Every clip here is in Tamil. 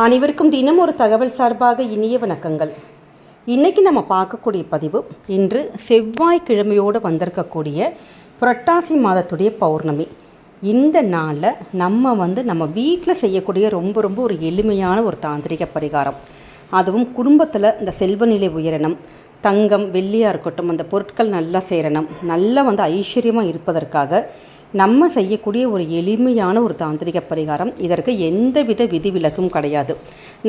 அனைவருக்கும் தினம் ஒரு தகவல் சார்பாக இனிய வணக்கங்கள். இன்றைக்கி நம்ம பார்க்கக்கூடிய பதிவு இன்று செவ்வாய்க்கிழமையோடு வந்திருக்கக்கூடிய புரட்டாசி மாதத்துடைய பௌர்ணமி. இந்த நாளில் நம்ம வந்து நம்ம வீட்டில் செய்யக்கூடிய ரொம்ப ரொம்ப ஒரு எளிமையான ஒரு தாந்திரிக பரிகாரம். அதுவும் குடும்பத்தில் இந்த செல்வநிலை உயரணும் தங்கம் வெள்ளியாக இருக்கட்டும் அந்த பொருட்கள் நல்லா சேரணும் நல்லா வந்து ஐஸ்வர்யமாக இருப்பதற்காக நம்ம செய்யக்கூடிய ஒரு எளிமையான ஒரு தாந்திரிக பரிகாரம். இதற்கு எந்தவித விதிவிலக்கும் கிடையாது.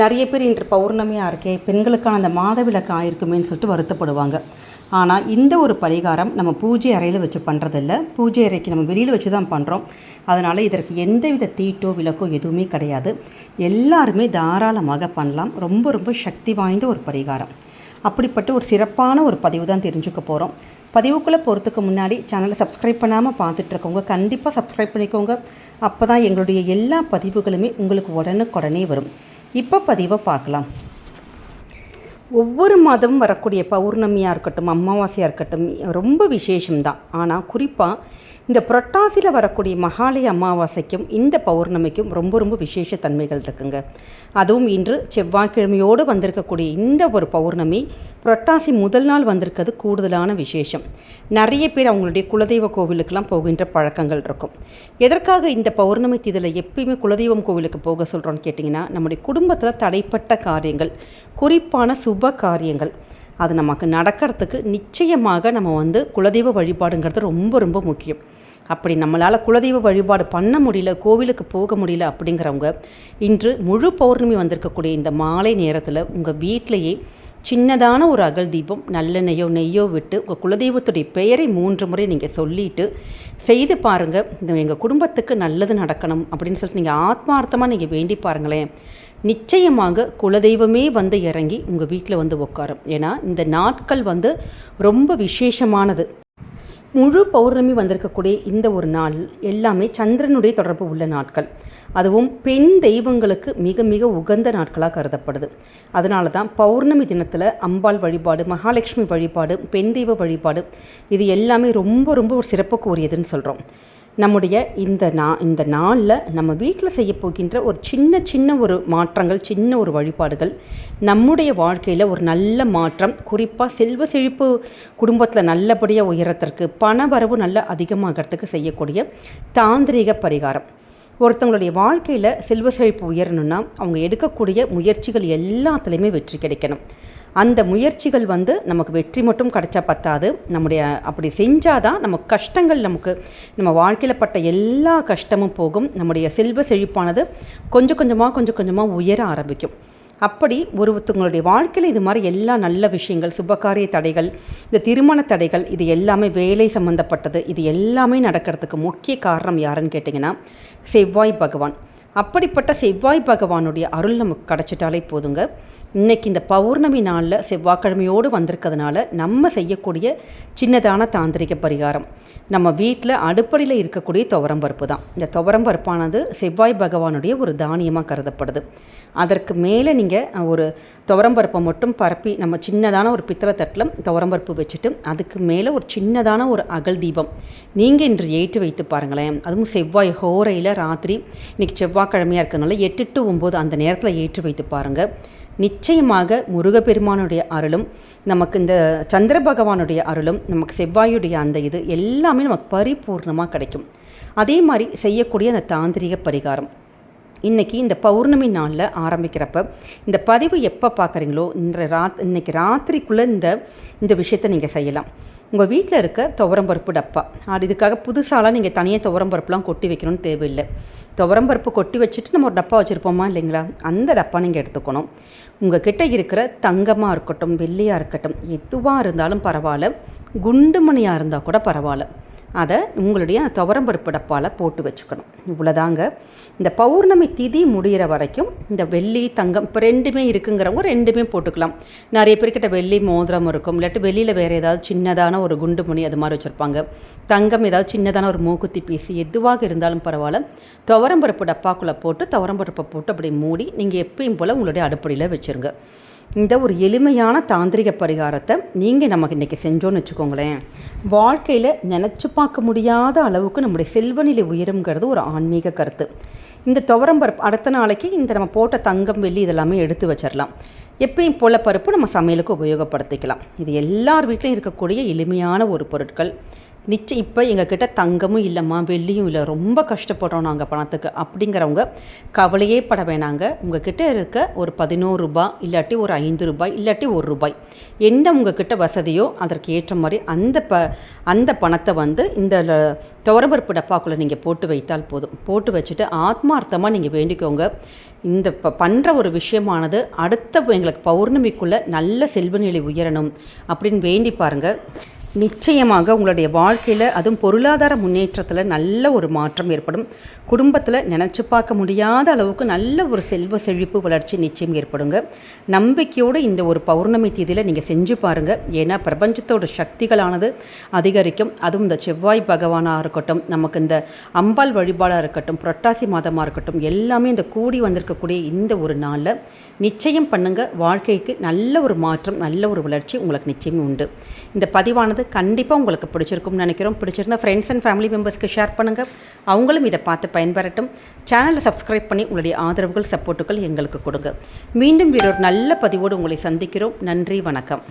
நிறைய பேர் இன்று பௌர்ணமியாக இருக்கே பெண்களுக்கான அந்த மாதவிலக்கு ஆயிருக்குமேன்னு சொல்லிட்டு வருத்தப்படுவாங்க. ஆனால் இந்த ஒரு பரிகாரம் நம்ம பூஜை அறையில் வச்சு பண்ணுறதில்ல பூஜை அறைக்கு நம்ம வெளியில் வச்சு தான் பண்ணுறோம் அதனால் இதற்கு எந்தவித தீட்டோ விளக்கோ எதுவுமே கிடையாது. எல்லாருமே தாராளமாக பண்ணலாம். ரொம்ப ரொம்ப சக்தி வாய்ந்த ஒரு பரிகாரம். அப்படிப்பட்ட ஒரு சிறப்பான ஒரு பதிவு தான் தெரிஞ்சுக்க போகிறோம் பதிவுக்குள்ளே போகிறதுக்கு முன்னாடி சேனலை சப்ஸ்கிரைப் பண்ணாமல் பார்த்துட்ருக்கோங்க கண்டிப்பாக சப்ஸ்கிரைப் பண்ணிக்கோங்க. அப்போ தான் எங்களுடைய எல்லா பதிவுகளுமே உங்களுக்கு உடனுக்குடனே வரும். இப்போ பதிவை பார்க்கலாம். ஒவ்வொரு மாதமும் வரக்கூடிய பௌர்ணமியாக இருக்கட்டும் அமாவாசையாக இருக்கட்டும் ரொம்ப விசேஷம்தான். ஆனால் குறிப்பாக இந்த புரட்டாசியில் வரக்கூடிய மகாலய அமாவாசைக்கும் இந்த பௌர்ணமிக்கும் ரொம்ப ரொம்ப விசேஷ தன்மைகள் இருக்குங்க. அதுவும் இன்று செவ்வாய்க்கிழமையோடு வந்திருக்கக்கூடிய இந்த ஒரு பௌர்ணமி புரட்டாசி முதல் நாள் வந்திருக்கிறது கூடுதலான விசேஷம். நிறைய பேர் அவங்களுடைய குலதெய்வ கோவிலுக்கெல்லாம் போகின்ற பழக்கங்கள் இருக்கும். எதற்காக இந்த பௌர்ணமி திதியில் எப்பயுமே குலதெய்வம் கோவிலுக்கு போக சொல்கிறோன்னு கேட்டிங்கன்னா நம்முடைய குடும்பத்தில் தடைப்பட்ட காரியங்கள் குறிப்பான சுப காரியங்கள் அது நமக்கு நடக்கிறதுக்கு நிச்சயமாக நம்ம வந்து குலதெய்வ வழிபாடுங்கிறது ரொம்ப ரொம்ப முக்கியம். அப்படி நம்மளால் குலதெய்வ வழிபாடு பண்ண முடியல கோவிலுக்கு போக முடியல அப்படிங்கிறவங்க இன்று முழு பௌர்ணமி வந்திருக்கக்கூடிய இந்த மாலை நேரத்தில் உங்கள் வீட்டிலையே சின்னதான ஒரு அகல் தீபம் நல்லெண்ணெய்யோ நெய்யோ விட்டு உங்கள் குலதெய்வத்துடைய பெயரை மூன்று முறை நீங்கள் சொல்லிட்டு செய்து பாருங்கள் இந்த எங்கள் குடும்பத்துக்கு நல்லது நடக்கணும் அப்படின்னு சொல்லிட்டு நீங்கள் ஆத்மார்த்தமாக நீங்கள் வேண்டி பாருங்களேன். நிச்சயமாக குலதெய்வமே வந்து இறங்கி உங்கள் வீட்டில் வந்து உட்காரும் ஏன்னா இந்த நாட்கள் வந்து ரொம்ப விசேஷமானது. முழு பௌர்ணமி வந்திருக்கக்கூடிய இந்த ஒரு நாள் எல்லாமே சந்திரனுடைய தொடர்பு உள்ள நாட்கள். அதுவும் பெண் தெய்வங்களுக்கு மிக மிக உகந்த நாட்களாக கருதப்படுது. அதனால தான் பௌர்ணமி தினத்தில் அம்பாள் வழிபாடு மகாலட்சுமி வழிபாடு பெண் தெய்வ வழிபாடு இது எல்லாமே ரொம்ப ரொம்ப ஒரு சிறப்புக்குரியதுன்னு சொல்கிறோம் நம்முடைய இந்த நா இந்த நாளில் நம்ம வீட்டில் செய்ய போகின்ற ஒரு சின்ன சின்ன ஒரு மாற்றங்கள் சின்ன ஒரு வழிபாடுகள் நம்முடைய வாழ்க்கையில் ஒரு நல்ல மாற்றம் குறிப்பாக செல்வ செழிப்பு குடும்பத்தில் நல்லபடியாக உயரத்திற்கு பண வரவு நல்ல அதிகமாகிறதுக்கு செய்யக்கூடிய தாந்திரிக பரிகாரம். ஒருத்தவங்களுடைய வாழ்க்கையில் செல்வ செழிப்பு உயரணும்னா அவங்க எடுக்கக்கூடிய முயற்சிகள் எல்லாத்துலேயுமே வெற்றி கிடைக்கணும். அந்த முயற்சிகள் வந்து நமக்கு வெற்றி மட்டும் கிடைச்சா பத்தாது. நம்முடைய அப்படி செஞ்சால் தான் நம்ம கஷ்டங்கள் நமக்கு நம்ம வாழ்க்கையில் பட்ட எல்லா கஷ்டமும் போகும். நம்முடைய செல்வ செழிப்பானது கொஞ்சம் கொஞ்சமாக கொஞ்சம் கொஞ்சமாக உயர ஆரம்பிக்கும். அப்படி ஒருத்தவங்களுடைய வாழ்க்கையில் இது மாதிரி எல்லா நல்ல விஷயங்கள் சுபகாரிய தடைகள் இந்த திருமண தடைகள் இது எல்லாமே வேலை சம்மந்தப்பட்டது இது எல்லாமே நடக்கிறதுக்கு முக்கிய காரணம் யாருன்னு கேட்டிங்கன்னா செவ்வாய் பகவான். அப்படிப்பட்ட செவ்வாய் பகவானுடைய அருள் நமக்கு கிடச்சிட்டாலே போதுங்க. இன்றைக்கி இந்த பௌர்ணமி நாளில் செவ்வாய்க்கிழமையோடு வந்திருக்கிறதுனால நம்ம செய்யக்கூடிய சின்னதான தாந்திரிக பரிகாரம். நம்ம வீட்டில் அடுப்படியில் இருக்கக்கூடிய துவரம்பருப்பு தான். இந்த துவரம்பருப்பானது செவ்வாய் பகவானுடைய ஒரு தானியமாக கருதப்படுது. அதற்கு மேலே நீங்கள் ஒரு துவரம்பருப்பை மட்டும் பரப்பி நம்ம சின்னதான ஒரு பித்தளை தட்டில் துவரம்பருப்பு வச்சுட்டு அதுக்கு மேலே ஒரு சின்னதான ஒரு அகல் தீபம். நீங்கள் இன்று ஏற்றி வைத்து பாருங்களேன். அதுவும் செவ்வாய் ஹோரையில் ராத்திரி இன்றைக்கி செவ்வாய்க்கிழமையாக இருக்கிறதுனால எட்டு டு ஒம்பது அந்த நேரத்தில் ஏற்றி வைத்து பாருங்கள் நிச்சயமாக முருகப்பெருமானுடைய அருளும் நமக்கு இந்த சந்திர பகவானுடைய அருளும் நமக்கு செவ்வாயுடைய அந்த இது எல்லாமே நமக்கு பரிபூர்ணமாக கிடைக்கும். அதே மாதிரி செய்யக்கூடிய அந்த தாந்திரிக பரிகாரம். இன்றைக்கி இந்த பௌர்ணமி நாளில் ஆரம்பிக்கிறப்ப இந்த பதிவு எப்போ பார்க்குறீங்களோ இந்த ராத் இன்றைக்கி ராத்திரிக்குள்ளே இந்த இந்த விஷயத்தை நீங்கள் செய்யலாம். உங்கள் வீட்டில் இருக்க துவரம்பருப்பு டப்பா. அது இதுக்காக புதுசாலாம் நீங்கள் தனியாக துவரம்பருப்புலாம் கொட்டி வைக்கணும்னு தேவையில்லை. துவரம்பருப்பு கொட்டி வச்சுட்டு நம்ம ஒரு டப்பா வச்சுருப்போமா இல்லைங்களா? அந்த டப்பா நீங்கள் எடுத்துக்கணும். உங்கள் கிட்டே இருக்கிற தங்கமாக இருக்கட்டும் வெள்ளியாக இருக்கட்டும் எதுவாக இருந்தாலும் பரவாயில்ல. குண்டுமணியாக இருந்தால் கூட பரவாயில்ல. அதை உங்களுடைய துவரம்பருப்பு டப்பாவில் போட்டு வச்சுக்கணும். இவ்வளோதாங்க இந்த பௌர்ணமி திதி முடிகிற வரைக்கும் இந்த வெள்ளி தங்கம் இப்போ ரெண்டுமே இருக்குங்கிறவங்க ரெண்டுமே போட்டுக்கலாம். நிறைய பேர்கிட்ட வெள்ளி மோதிரம் இருக்கும். இல்லாட்டி வெளியில் வேறு ஏதாவது சின்னதான ஒரு குண்டு மணி அது மாதிரி வச்சுருப்பாங்க. தங்கம் ஏதாவது சின்னதான ஒரு மூக்குத்தி பீஸ் எதுவாக இருந்தாலும் பரவாயில்ல. துவரம்பருப்பு டப்பாக்குள்ளே போட்டு துவரம்பருப்பை போட்டு அப்படி மூடி நீங்கள் எப்பயும் போல் உங்களுடைய அடுப்படியில் வச்சுருங்க. இந்த ஒரு எளிமையான தாந்திரிக பரிகாரத்தை நீங்கள் நமக்கு இன்றைக்கி செஞ்சோன்னு வச்சுக்கோங்களேன். வாழ்க்கையில் நினச்சி பார்க்க முடியாத அளவுக்கு நம்முடைய செல்வநிலை உயருங்கிறது ஒரு ஆன்மீக கருத்து. இந்த துவரம்பருப்பு அடுத்த நாளைக்கு இந்த நம்ம போட்ட தங்கம் வெள்ளி இதெல்லாமே எடுத்து வச்சிடலாம் எப்பயும் போல பருப்பு நம்ம சமையலுக்கு உபயோகப்படுத்திக்கலாம். இது எல்லார் வீட்லையும் இருக்கக்கூடிய எளிமையான ஒரு பொருட்கள். நிச்சயம் இப்போ எங்ககிட்ட தங்கமும் இல்லைம்மா வெள்ளியும் இல்லை. ரொம்ப கஷ்டப்படுறோம் நாங்கள் பணத்துக்கு. அப்படிங்கிறவங்க கவலையே பட வேணாங்க. உங்ககிட்ட இருக்க ஒரு பதினோரு ரூபாய் இல்லாட்டி ஒரு ஐந்து ரூபாய் இல்லாட்டி ஒரு ரூபாய். என்ன உங்ககிட்ட வசதியோ அதற்கு ஏற்ற மாதிரி அந்த ப அந்த பணத்தை வந்து இந்த ல- துவரம்பருப்பு டப்பாக்குள்ளே நீங்கள் போட்டு வைத்தால் போதும். போட்டு வச்சுட்டு ஆத்மார்த்தமாக நீங்கள் வேண்டிக்கோங்க. இந்த ப பண்ணுற ஒரு விஷயமானது அடுத்த எங்களுக்கு பௌர்ணமிக்குள்ளே நல்ல செல்வநிலை உயரணும். அப்படின்னு வேண்டி பாருங்கள் நிச்சயமாக உங்களுடைய வாழ்க்கையில் அதுவும் பொருளாதார முன்னேற்றத்தில் நல்ல ஒரு மாற்றம் ஏற்படும். குடும்பத்தில் நினச்சி பார்க்க முடியாத அளவுக்கு நல்ல ஒரு செல்வ செழிப்பு வளர்ச்சி நிச்சயம் ஏற்படுங்க. நம்பிக்கையோடு இந்த ஒரு பௌர்ணமி தேதியில் நீங்கள் செஞ்சு பாருங்கள் ஏன்னா பிரபஞ்சத்தோட சக்திகளானது அதிகரிக்கும். அதுவும் இந்த செவ்வாய் பகவானாக இருக்கட்டும் நமக்கு இந்த அம்பாள் வழிபாடாக இருக்கட்டும் புரட்டாசி மாதமாக இருக்கட்டும் எல்லாமே இந்த கூடி வந்திருக்கக்கூடிய இந்த ஒரு நாளில் நிச்சயம் பண்ணுங்கள் வாழ்க்கைக்கு நல்ல ஒரு மாற்றம் நல்ல ஒரு வளர்ச்சி உங்களுக்கு நிச்சயம் உண்டு. இந்த பதிவானது கண்டிப்பாக உங்களுக்கு பிடிச்சிருக்கும்னு நினைக்கிறோம். பிடிச்சிருந்தா ஃப்ரெண்ட்ஸ் அண்ட் ஃபேமிலி மெம்பர்ஸ்க்கு ஷேர் பண்ணுங்கள் அவங்களும் இதை பார்த்து பயன்பெறட்டும். சேனலை சப்ஸ்கிரைப் பண்ணி உங்களுடைய ஆதரவுகள் சப்போர்ட்டுகள் எங்களுக்கு கொடுங்க. மீண்டும் வேறொரு நல்ல பதிவோடு உங்களை சந்திக்கிறோம். நன்றி வணக்கம்.